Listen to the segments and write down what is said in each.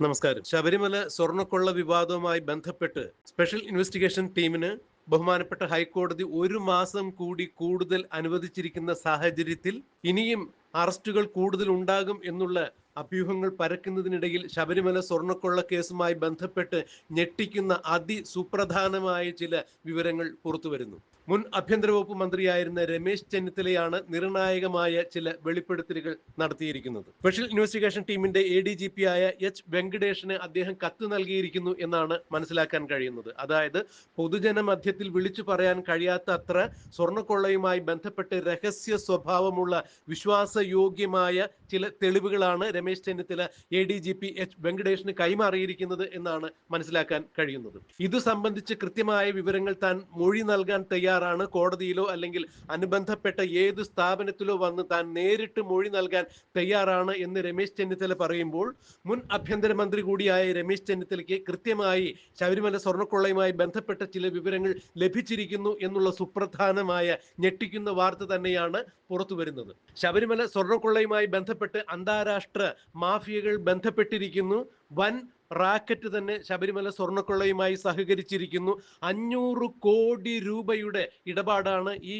നമസ്കാരം. ശബരിമല സ്വർണക്കൊള്ള വിവാദവുമായി ബന്ധപ്പെട്ട് special investigation ടീമിന് ബഹുമാനപ്പെട്ട ഹൈക്കോടതി ഒരു മാസം കൂടി കൂടുതൽ അനുവദിച്ചിരിക്കുന്ന സാഹചര്യത്തിൽ ഇനിയും അറസ്റ്റുകൾ കൂടുതൽ ഉണ്ടാകും എന്നുള്ള അഭ്യൂഹങ്ങൾ പരക്കുന്നതിനിടയിൽ ശബരിമല സ്വർണക്കൊള്ള കേസുമായി ബന്ധപ്പെട്ട് ഞെട്ടിക്കുന്ന അതിസുപ്രധാനമായ ചില വിവരങ്ങൾ പുറത്തുവരുന്നു. മുൻ ആഭ്യന്തര വകുപ്പ് മന്ത്രിയായിരുന്ന രമേശ് ചെന്നിത്തലയാണ് നിർണായകമായ ചില വെളിപ്പെടുത്തലുകൾ നടത്തിയിരിക്കുന്നത്. സ്പെഷ്യൽ ഇൻവെസ്റ്റിഗേഷൻ ടീമിന്റെ എ ഡി ജി പി ആയ എച്ച് വെങ്കടേഷിന് അദ്ദേഹം കത്ത് നൽകിയിരിക്കുന്നു എന്നാണ് മനസ്സിലാക്കാൻ കഴിയുന്നത്. അതായത് പൊതുജന മധ്യത്തിൽ വിളിച്ചു പറയാൻ കഴിയാത്ത അത്ര സ്വർണക്കൊള്ളയുമായി ബന്ധപ്പെട്ട് രഹസ്യ സ്വഭാവമുള്ള വിശ്വാസയോഗ്യമായ ചില തെളിവുകളാണ് Ramesh Chennithala A D G P H വെങ്കടേഷിന് കൈമാറിയിരിക്കുന്നത് എന്നാണ് മനസ്സിലാക്കാൻ കഴിയുന്നത്. ഇത് സംബന്ധിച്ച് കൃത്യമായ വിവരങ്ങൾ താൻ മൊഴി നൽകാൻ തയ്യാറാണ് കോടതിയിലോ അല്ലെങ്കിൽ അനുബന്ധപ്പെട്ട ഏത് സ്ഥാപനത്തിലോ വന്ന് താൻ നേരിട്ട് മൊഴി നൽകാൻ തയ്യാറാണ് എന്ന് രമേശ് ചെന്നിത്തല പറയുമ്പോൾ മുൻ ആഭ്യന്തരമന്ത്രി കൂടിയായ രമേശ് ചെന്നിത്തലയ്ക്ക് കൃത്യമായി ശബരിമല സ്വർണക്കൊള്ളയുമായി ബന്ധപ്പെട്ട ചില വിവരങ്ങൾ ലഭിച്ചിരിക്കുന്നു എന്നുള്ള സുപ്രധാനമായ ഞെട്ടിക്കുന്ന വാർത്ത തന്നെയാണ് പുറത്തു വരുന്നത്. ശബരിമല സ്വർണക്കൊള്ളയുമായി ബന്ധപ്പെട്ട് അന്താരാഷ്ട്ര മാഫിയകൾ ബന്ധപ്പെട്ടിരിക്കുന്നു. വൻ റാക്കറ്റ് തന്നെ ശബരിമല സ്വർണക്കൊള്ളയുമായി സഹകരിച്ചിരിക്കുന്നു. അഞ്ഞൂറ് കോടി രൂപയുടെ ഇടപാടാണ് ഈ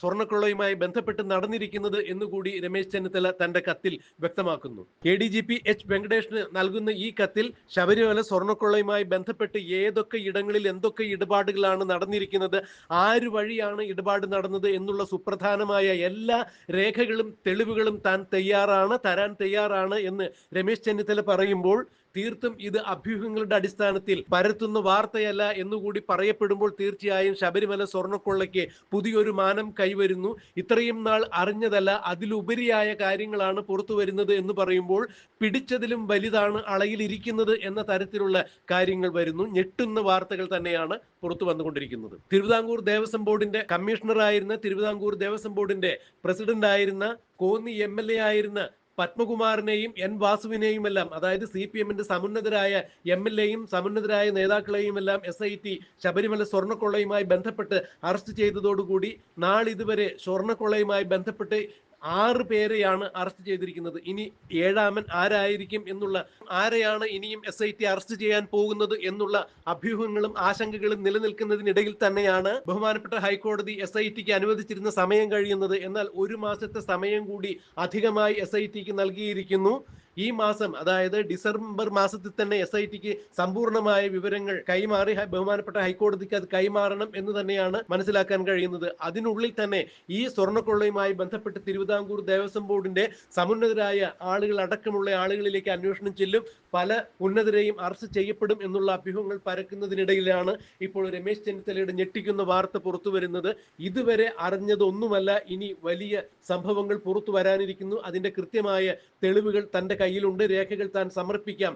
സ്വർണക്കൊള്ളയുമായി ബന്ധപ്പെട്ട് നടന്നിരിക്കുന്നത് എന്നുകൂടി രമേശ് ചെന്നിത്തല തന്റെ കത്തിൽ വ്യക്തമാക്കുന്നു. A D G P H വെങ്കടേഷിന് നൽകുന്ന ഈ കത്തിൽ ശബരിമല സ്വർണക്കൊള്ളയുമായി ബന്ധപ്പെട്ട് ഏതൊക്കെ ഇടങ്ങളിൽ എന്തൊക്കെ ഇടപാടുകളാണ് നടന്നിരിക്കുന്നത് ആര് വഴിയാണ് ഇടപാട് നടന്നത് എന്നുള്ള സുപ്രധാനമായ എല്ലാ രേഖകളും തെളിവുകളും താൻ തയ്യാറാണ് തരാൻ തയ്യാറാണ് എന്ന് രമേശ് ചെന്നിത്തല പറയുമ്പോൾ തീർത്തും ഇത് അഭ്യൂഹങ്ങളുടെ അടിസ്ഥാനത്തിൽ പരത്തുന്ന വാർത്തയല്ല എന്നുകൂടി പറയപ്പെടുമ്പോൾ തീർച്ചയായും ശബരിമല സ്വർണക്കൊള്ളയ്ക്ക് പുതിയൊരു മാനം കൈവരുന്നു. ഇത്രയും നാൾ അറിഞ്ഞതല്ല അതിലുപരിയായ കാര്യങ്ങളാണ് പുറത്തു വരുന്നത് എന്ന് പറയുമ്പോൾ പിടിച്ചതിലും വലുതാണ് അളയിലിരിക്കുന്നത് എന്ന തരത്തിലുള്ള കാര്യങ്ങൾ വരുന്നു. ഞെട്ടുന്ന വാർത്തകൾ തന്നെയാണ് പുറത്തു വന്നുകൊണ്ടിരിക്കുന്നത്. തിരുവിതാംകൂർ ദേവസ്വം ബോർഡിന്റെ കമ്മീഷണറായിരുന്ന തിരുവിതാംകൂർ ദേവസ്വം ബോർഡിന്റെ പ്രസിഡന്റ് ആയിരുന്ന കോന്നി എം എൽ എ ആയിരുന്ന പത്മകുമാറിനെയും എൻ വാസുവിനെയും എല്ലാം അതായത് സി പി എമ്മിന്റെ സമുന്നതരായ എം എൽ എയും സമുന്നതരായ നേതാക്കളെയും എല്ലാം എസ് ഐ ടി ശബരിമല സ്വർണക്കൊള്ളയുമായി ബന്ധപ്പെട്ട് അറസ്റ്റ് ചെയ്തതോടുകൂടി നാളിതുവരെ സ്വർണക്കൊള്ളയുമായി ബന്ധപ്പെട്ട് ആറ് പേരെയാണ് അറസ്റ്റ് ചെയ്തിരിക്കുന്നത്. ഇനി ഏഴാമൻ ആരായിരിക്കും എന്നുള്ള ആരെയാണ് ഇനിയും എസ് ഐ ടി അറസ്റ്റ് ചെയ്യാൻ പോകുന്നത് എന്നുള്ള അഭ്യൂഹങ്ങളും ആശങ്കകളും നിലനിൽക്കുന്നതിനിടയിൽ തന്നെയാണ് ബഹുമാനപ്പെട്ട ഹൈക്കോടതി എസ് ഐ ടിക്ക് അനുവദിച്ചിരുന്ന സമയം കഴിയുന്നത്. എന്നാൽ ഒരു മാസത്തെ സമയം കൂടി അധികമായി എസ് ഐ ടിക്ക് നൽകിയിരിക്കുന്നു. ഈ മാസം അതായത് ഡിസംബർ മാസത്തിൽ തന്നെ എസ് ഐ ടിക്ക് സമ്പൂർണമായ വിവരങ്ങൾ കൈമാറി ബഹുമാനപ്പെട്ട ഹൈക്കോടതിക്ക് അത് കൈമാറണം എന്ന് തന്നെയാണ് മനസ്സിലാക്കാൻ കഴിയുന്നത്. അതിനുള്ളിൽ തന്നെ ഈ സ്വർണക്കൊള്ളയുമായി ബന്ധപ്പെട്ട് തിരുവിതാംകൂർ ദേവസ്വം ബോർഡിന്റെ സമുന്നതരായ ആളുകൾ അടക്കമുള്ള ആളുകളിലേക്ക് അന്വേഷണം ചെല്ലും. പല ഉന്നതരെയും അറസ്റ്റ് ചെയ്യപ്പെടും എന്നുള്ള അഭ്യൂഹങ്ങൾ പരക്കുന്നതിനിടയിലാണ് ഇപ്പോൾ രമേശ് ചെന്നിത്തലയുടെ ഞെട്ടിക്കുന്ന വാർത്ത പുറത്തു വരുന്നത്. ഇതുവരെ അറിഞ്ഞതൊന്നുമല്ല. ഇനി വലിയ സംഭവങ്ങൾ പുറത്തു വരാനിരിക്കുന്നു. അതിന്റെ കൃത്യമായ തെളിവുകൾ തന്റെ കയ്യിലുണ്ട് രേഖകൾ താൻ സമർപ്പിക്കാം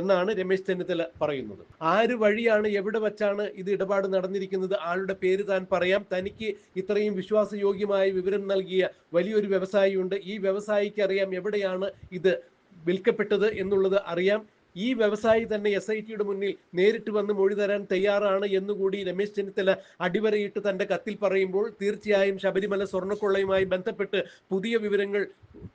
എന്നാണ് രമേശ് ചെന്നിത്തല പറയുന്നത്. ആര് വഴിയാണ് എവിടെ വച്ചാണ് ഇത് ഇടപാട് നടന്നിരിക്കുന്നത് ആളുടെ പേര് താൻ പറയാം. തനിക്ക് ഇത്രയും വിശ്വാസയോഗ്യമായ വിവരം നൽകിയ വലിയൊരു വ്യവസായിയുണ്ട്. ഈ വ്യവസായിക്ക് അറിയാം എവിടെയാണ് ഇത് വിൽക്കപ്പെട്ടത് എന്നുള്ളത് അറിയാം. ഈ വ്യവസായി തന്നെ എസ് ഐ ടിയുടെ മുന്നിൽ നേരിട്ട് വന്ന് മൊഴി തരാൻ തയ്യാറാണ് എന്നുകൂടി രമേശ് ചെന്നിത്തല അടിവരയിട്ട് തന്റെ കത്തിൽ പറയുമ്പോൾ തീർച്ചയായും ശബരിമല സ്വർണക്കൊള്ളയുമായി ബന്ധപ്പെട്ട് പുതിയ വിവരങ്ങൾ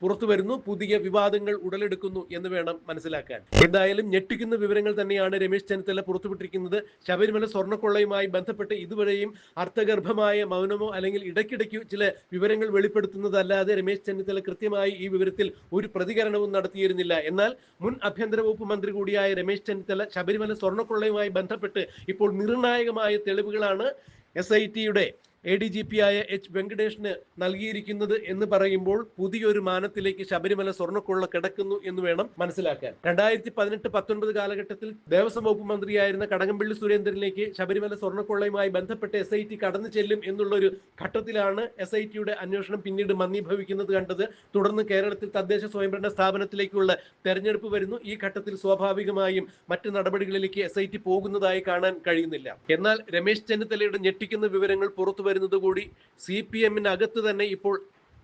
പുറത്തു വരുന്നു പുതിയ വിവാദങ്ങൾ ഉടലെടുക്കുന്നു എന്ന് വേണം മനസ്സിലാക്കാൻ. എന്തായാലും ഞെട്ടിക്കുന്ന വിവരങ്ങൾ തന്നെയാണ് രമേശ് ചെന്നിത്തല പുറത്തുവിട്ടിരിക്കുന്നത്. ശബരിമല സ്വർണക്കൊള്ളയുമായി ബന്ധപ്പെട്ട് ഇതുവരെയും അർത്ഥഗർഭമായ മൗനമോ അല്ലെങ്കിൽ ഇടയ്ക്കിടയ്ക്ക് ചില വിവരങ്ങൾ വെളിപ്പെടുത്തുന്നതല്ലാതെ രമേശ് ചെന്നിത്തല കൃത്യമായി ഈ വിവരത്തിൽ ഒരു പ്രതികരണവും നടത്തിയിരുന്നില്ല. എന്നാൽ മുൻ ആഭ്യന്തര വകുപ്പ് മന്ത്രി കൂടിയായ രമേശ് ചെന്നിത്തല ശബരിമല സ്വർണക്കൊള്ളയുമായി ബന്ധപ്പെട്ട് ഇപ്പോൾ നിർണായകമായ തെളിവുകളാണ് എസ് ഐ ടിയുടെ എ ഡി ജി പി ആയ എച്ച് വെങ്കടേഷിന് നൽകിയിരിക്കുന്നത് എന്ന് പറയുമ്പോൾ പുതിയൊരു മാനത്തിലേക്ക് ശബരിമല സ്വർണക്കൊള്ള കിടക്കുന്നു എന്ന് വേണം മനസ്സിലാക്കാൻ. രണ്ടായിരത്തി പതിനെട്ട് പത്തൊൻപത് കാലഘട്ടത്തിൽ ദേവസ്വം വകുപ്പ് മന്ത്രിയായിരുന്ന കടകംപള്ളി സുരേന്ദ്രനിലേക്ക് ശബരിമല സ്വർണക്കൊള്ളയുമായി ബന്ധപ്പെട്ട് എസ് ഐ ടി കടന്നു ചെല്ലും എന്നുള്ള ഒരു ഘട്ടത്തിലാണ് എസ് ഐ ടിയുടെ അന്വേഷണം പിന്നീട് മന്ദീഭവിക്കുന്നത് കണ്ടത്. തുടർന്ന് കേരളത്തിൽ തദ്ദേശ സ്വയംഭരണ സ്ഥാപനത്തിലേക്കുള്ള തെരഞ്ഞെടുപ്പ് വരുന്നു. ഈ ഘട്ടത്തിൽ സ്വാഭാവികമായും മറ്റ് നടപടികളിലേക്ക് എസ് പോകുന്നതായി കാണാൻ കഴിയുന്നില്ല. എന്നാൽ രമേശ് ചെന്നിത്തലയുടെ ഞെട്ടിക്കുന്ന വിവരങ്ങൾ പുറത്തു വരുന്നത് കൂടി സി പി എമ്മിനകത്ത് തന്നെ ഇപ്പോൾ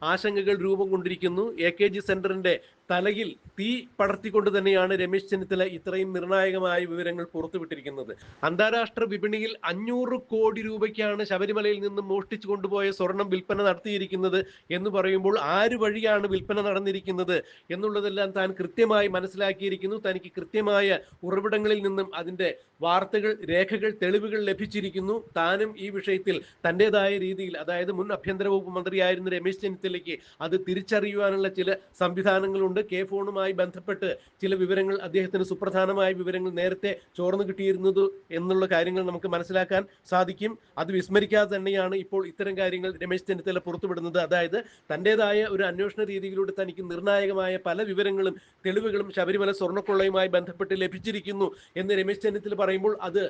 ആശങ്കകൾ രൂപം കൊണ്ടിരിക്കുന്നു. എ കെ ജി സെന്ററിന്റെ തലയിൽ തീ പടർത്തിക്കൊണ്ട് തന്നെയാണ് രമേശ് ചെന്നിത്തല ഇത്രയും നിർണായകമായ വിവരങ്ങൾ പുറത്തുവിട്ടിരിക്കുന്നത്. അന്താരാഷ്ട്ര വിപണിയിൽ അഞ്ഞൂറ് കോടി രൂപയ്ക്കാണ് ശബരിമലയിൽ നിന്ന് മോഷ്ടിച്ചു കൊണ്ടുപോയ സ്വർണം വിൽപ്പന നടത്തിയിരിക്കുന്നത് എന്ന് പറയുമ്പോൾ ആര് വഴിയാണ് വിൽപ്പന നടന്നിരിക്കുന്നത് എന്നുള്ളതെല്ലാം താൻ കൃത്യമായി മനസ്സിലാക്കിയിരിക്കുന്നു. തനിക്ക് കൃത്യമായ ഉറവിടങ്ങളിൽ നിന്നും അതിന്റെ വാർത്തകൾ രേഖകൾ തെളിവുകൾ ലഭിച്ചിരിക്കുന്നു. താനും ഈ വിഷയത്തിൽ തന്റെതായ രീതിയിൽ അതായത് മുൻ ആഭ്യന്തര വകുപ്പ് മന്ത്രിയായിരുന്ന രമേശ് ചെന്നിത്തലയ്ക്ക് അത് തിരിച്ചറിയുവാനുള്ള ചില സംവിധാനങ്ങളുണ്ട്. കെ ഫോണുമായി ബന്ധപ്പെട്ട് ചില വിവരങ്ങൾ അദ്ദേഹത്തിന് സുപ്രധാനമായ വിവരങ്ങൾ നേരത്തെ ചോർന്നു കിട്ടിയിരുന്നത് എന്നുള്ള കാര്യങ്ങൾ നമുക്ക് മനസ്സിലാക്കാൻ സാധിക്കും. അത് വിസ്മരിക്കാതെ തന്നെയാണ് ഇപ്പോൾ ഇത്തരം കാര്യങ്ങൾ രമേശ് ചെന്നിത്തല പുറത്തുവിടുന്നത്. അതായത് തന്റേതായ ഒരു അന്വേഷണ രീതിയിലൂടെ തനിക്ക് നിർണായകമായ പല വിവരങ്ങളും തെളിവുകളും ശബരിമല സ്വർണക്കൊള്ളയുമായി ബന്ധപ്പെട്ട് ലഭിച്ചിരിക്കുന്നു എന്ന് രമേശ് ചെന്നിത്തല പറയുമ്പോൾ അത്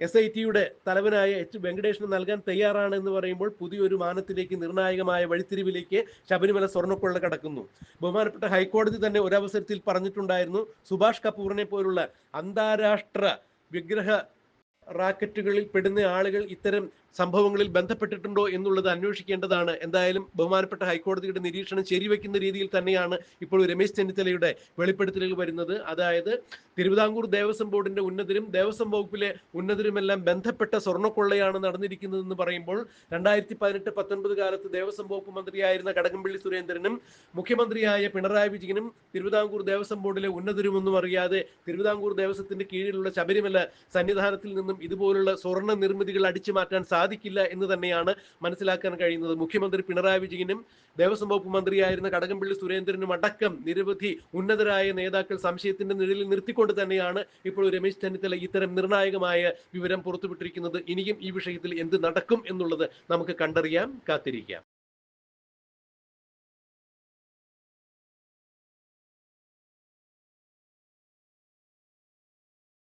എസ് ഐ ടിയുടെ തലവനായ എച്ച് വെങ്കടേഷിന് നൽകാൻ തയ്യാറാണ് എന്ന് പറയുമ്പോൾ പുതിയൊരു മാനത്തിലേക്ക് നിർണായകമായ വഴിത്തിരിവിലേക്ക് ശബരിമല സ്വർണക്കൊള്ള കടക്കുന്നു. ബഹുമാനപ്പെട്ട ഹൈക്കോടതി തന്നെ ഒരവസരത്തിൽ പറഞ്ഞിട്ടുണ്ടായിരുന്നു സുഭാഷ് കപൂറിനെ പോലുള്ള അന്താരാഷ്ട്ര വിഗ്രഹ റാക്കറ്റുകളിൽ പെടുന്ന ആളുകൾ ഇത്തരം സംഭവങ്ങളിൽ ബന്ധപ്പെട്ടിട്ടുണ്ടോ എന്നുള്ളത് അന്വേഷിക്കേണ്ടതാണ്. എന്തായാലും ബഹുമാനപ്പെട്ട ഹൈക്കോടതിയുടെ നിരീക്ഷണം ശരിവെക്കുന്ന രീതിയിൽ തന്നെയാണ് ഇപ്പോൾ രമേശ് ചെന്നിത്തലയുടെ വെളിപ്പെടുത്തലുകൾ വരുന്നത്. അതായത് തിരുവിതാംകൂർ ദേവസ്വം ബോർഡിന്റെ ഉന്നതരും ദേവസ്വം വകുപ്പിലെ ഉന്നതരുമെല്ലാം ബന്ധപ്പെട്ട സ്വർണക്കൊള്ളയാണ് നടന്നിരിക്കുന്നതെന്ന് പറയുമ്പോൾ രണ്ടായിരത്തി പതിനെട്ട് പത്തൊൻപത് കാലത്ത് ദേവസ്വം വകുപ്പ് മന്ത്രിയായിരുന്ന കടകംപള്ളി സുരേന്ദ്രനും മുഖ്യമന്ത്രിയായ പിണറായി വിജയനും തിരുവിതാംകൂർ ദേവസ്വം ബോർഡിലെ ഉന്നതരുമൊന്നും അറിയാതെ തിരുവിതാംകൂർ ദേവസ്വത്തിന്റെ കീഴിലുള്ള ശബരിമല സന്നിധാനത്തിൽ നിന്നും ഇതുപോലുള്ള സ്വർണ നിർമ്മിതികൾ അടിച്ചു മാറ്റാൻ സാധിക്കില്ല എന്ന് തന്നെയാണ് മനസ്സിലാക്കാൻ കഴിയുന്നത്. മുഖ്യമന്ത്രി പിണറായി വിജയനും ദേവസ്വം വകുപ്പ് മന്ത്രിയായിരുന്ന കടകംപള്ളി സുരേന്ദ്രനും അടക്കം നിരവധി ഉന്നതരായ നേതാക്കൾ സംശയത്തിന്റെ നിഴലിൽ നിർത്തിക്കൊണ്ട് തന്നെയാണ് ഇപ്പോൾ രമേശ് ചെന്നിത്തല ഇത്തരം നിർണായകമായ വിവരം പുറത്തുവിട്ടിരിക്കുന്നത്. ഇനിയും ഈ വിഷയത്തിൽ എന്ത് നടക്കും എന്നുള്ളത് നമുക്ക് കണ്ടറിയാം കാത്തിരിക്കാം.